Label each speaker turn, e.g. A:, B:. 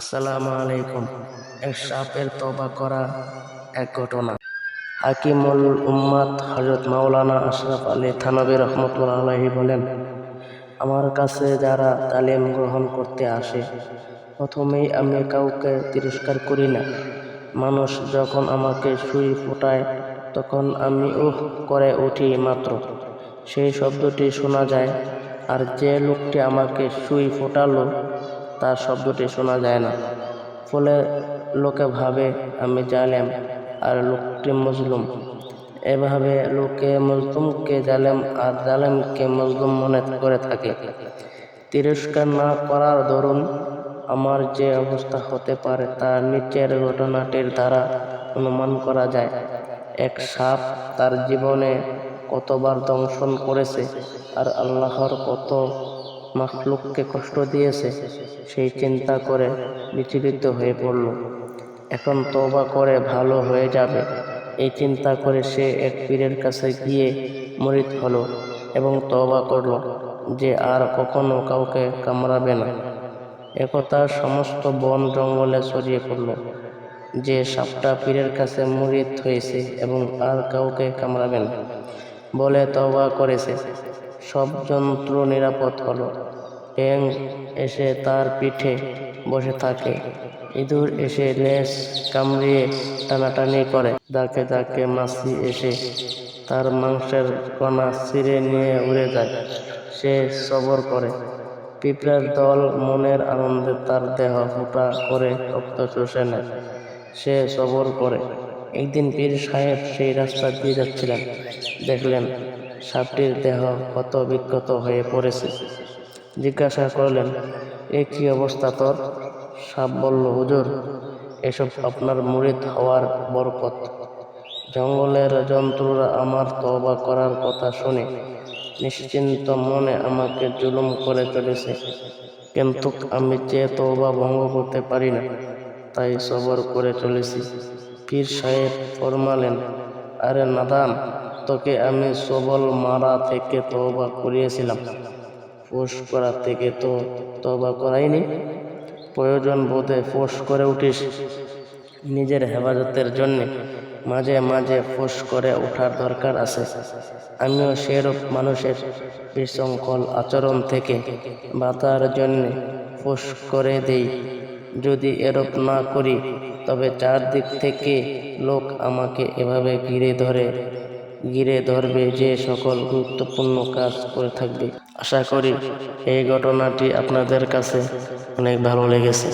A: আসসালামু আলাইকুম। এক সাপের তবা করা এক ঘটনা। হাকিমুল উম্মাদ হজরত মাওলানা আশরাফ আলী থানবী রহমতুল্লাহ আলাহি বলেন, আমার কাছে যারা তালিম গ্রহণ করতে আসে, প্রথমেই আমি কাউকে তিরস্কার করি না। মানুষ যখন আমাকে সুই ফোটায়, তখন আমি উহ করে উঠি মাত্র। সেই শব্দটি শোনা যায়, আর যে লোকটি আমাকে সুই ফোটালো তার শব্দটি শোনা যায় না। ফলে লোকে ভাবে, আমি জালেম আর লোকটি মজলুম। এভাবে লোকে মজলুমকে জালেম আর জালেমকে মজলুম মনে করে থাকে। তিরস্কার না করার দরুন আমার যে অবস্থা হতে পারে তার নিচের ঘটনাটির দ্বারা অনুমান করা যায়। এক সাপ তার জীবনে কতবার দংশন করেছে আর আল্লাহর কত মাখলুককে কষ্ট দিয়েছে, সেই চিন্তা করে বিচলিত হয়ে পড়ল। এখন তবা করে ভালো হয়ে যাবে। এই চিন্তা করে সে এক পীরের কাছে গিয়ে মরিত হলো এবং তবা করল যে আর কখনো কাউকে কামড়াবে না। একথা সমস্ত বন জঙ্গলে ছড়িয়ে পড়ল যে সাপটা পীরের কাছে মরিত হয়েছে এবং আর কাউকে কামড়াবে না। বলে তবা করেছে। সব যন্ত্র নিরাপদ হলো। ব্যাং এসে তার পিঠে বসে থাকে। ইঁদুর এসে লেজ কামড়িয়ে টানাটানি করে। দাকে দাকে মাছি এসে তার মাংসের কণা ছিঁড়ে নিয়ে উড়ে যায়। সে সবর করে। পিঁপড়ার দল মনের আনন্দে তার দেহ ফুটা করে রক্ত চষে নেয়। সে সবর করে। একদিন পীর সাহেব সেই রাস্তা দিয়ে যাচ্ছিলেন। দেখলেন সাপটির দেহ কত বিক্ষত হয়ে পড়েছে। জিজ্ঞাসা করলেন, এ কি অবস্থা তোর? সাপ বলল, হুজুর, এসব আপনার মুরিদ হওয়ার বরকত। জঙ্গলের জন্তুরা আমার তবা করার কথা শুনে নিশ্চিন্ত মনে আমাকে জুলুম করে চলেছে কিন্তু আমি চেয়ে তবা ভঙ্গ করতে পারি না, তাই সবর করে চলেছি। পীর সাহেব ফরমালেন, আরে নাদান তোকে আমি সবল মারা থেকে তবা করিয়েছিলাম। ফোস করা থেকে তো তবা করাইনি। প্রয়োজন বোধে ফোস করে উঠিস। নিজের হেফাজতের জন্যে মাঝে মাঝে ফোস করে ওঠার দরকার আছে। আমিও সেরূপ মানুষের বিশৃঙ্খল আচরণ থেকে বাঁচার জন্যে ফোস করে দেই। যদি এরূপ না করি, তবে চারদিক থেকে লোক আমাকে এভাবে ঘিরে ধরে, ঘিরে ধরবে যে সকল গুরুত্বপূর্ণ কাজ করে থাকবে। আশা করি এই ঘটনাটি আপনাদের কাছে অনেক ভালো লেগেছে।